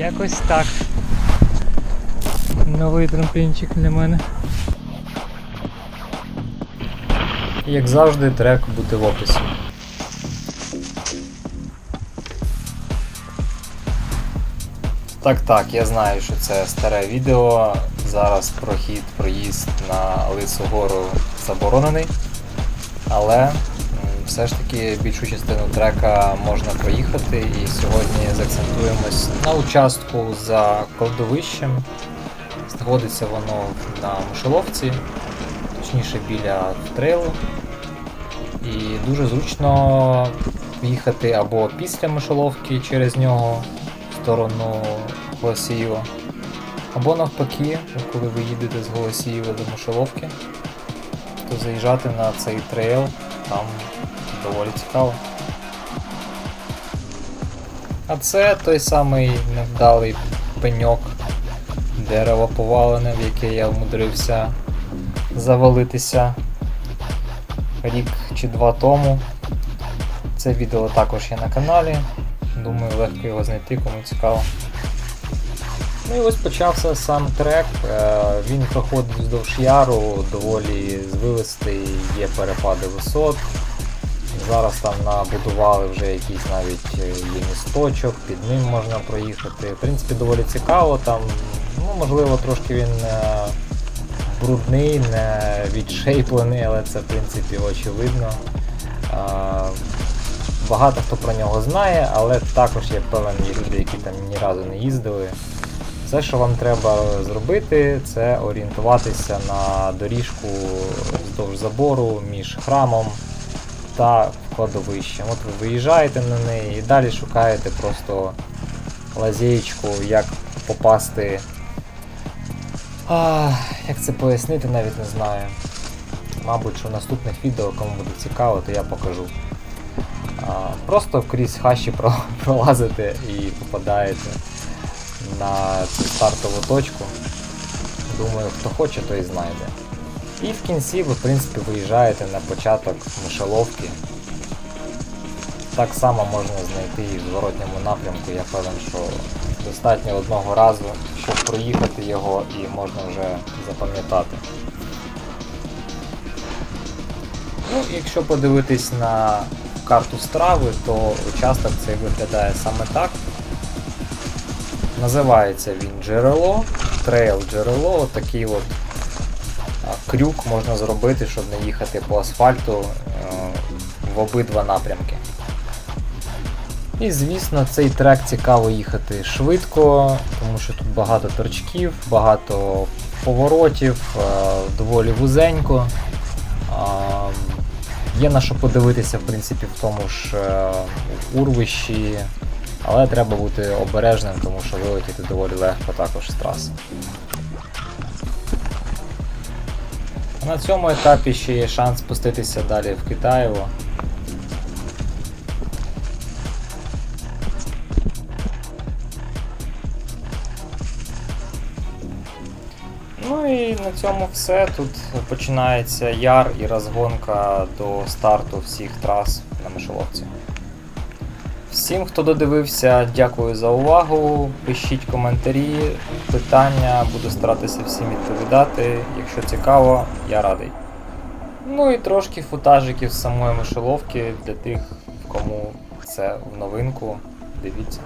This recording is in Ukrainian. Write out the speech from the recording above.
Якось так. Новий трамплінчик для мене. Як завжди, трек буде в описі. Так, так, я знаю, що це старе відео. Зараз прохід, проїзд на Лису Гору заборонений. Але все ж таки більшу частину трека можна проїхати і сьогодні заакцентуємось на участку за кладовищем. Знаходиться воно на Мишеловці, точніше біля трейлу. І дуже зручно їхати або після Мишоловки через нього в сторону Голосіїва, або навпаки, коли ви їдете з Голосіїва до Мишоловки, то заїжджати на цей трейл там доволі цікаво. А це той самий невдалий пеньок, дерево повалене, в яке я вмудрився завалитися рік чи два тому. Це відео також є на каналі. Думаю, легко його знайти, кому цікаво. Ну і ось почався сам трек. Е, Він проходить вздовж яру, доволі звивистий, є перепади висот. Зараз там набудували вже якийсь навіть е, є місточок, під ним можна проїхати. В принципі, доволі цікаво. Там, ну, можливо, трошки він е, брудний, не відшейплений, але це в принципі очевидно. Багато хто про нього знає, але також є певні люди, які там ні разу не їздили. Все, що вам треба зробити, це орієнтуватися на доріжку вздовж забору між храмом та кладовищем. От ви виїжджаєте на неї і далі шукаєте просто лазєєчку, як попасти а, як це пояснити, навіть не знаю. Мабуть, що в наступних відео, кому буде цікаво, то я покажу. А, просто крізь хащі пролазите і попадаєте на цю стартову точку. Думаю, хто хоче, той знайде. І в кінці ви, в принципі, виїжджаєте на початок мишеловки. Так само можна знайти і в зворотньому напрямку. Я певен, що достатньо одного разу, щоб проїхати його і можна вже запам'ятати. Ну, якщо подивитись на карту страви, то участок цей виглядає саме так. Називається він джерело, трейл джерело, такий от крюк можна зробити, щоб не їхати по асфальту е, в обидва напрямки. І звісно, цей трек цікаво їхати швидко, тому що тут багато торчків, багато поворотів, е, доволі вузенько. Є на що подивитися, в принципі, в тому ж е, урвищі, але треба бути обережним, тому що вилетіти доволі легко також з траси. На цьому етапі ще є шанс спуститися далі в Китаєво. Ну і на цьому все. Тут починається яр і розгонка до старту всіх трас на Мишоловці. Всім, хто додивився, дякую за увагу. Пишіть коментарі, питання, буду старатися всім відповідати. Якщо цікаво, я радий. Ну і трошки футажиків з самої мишеловки для тих, кому це в новинку. Дивіться.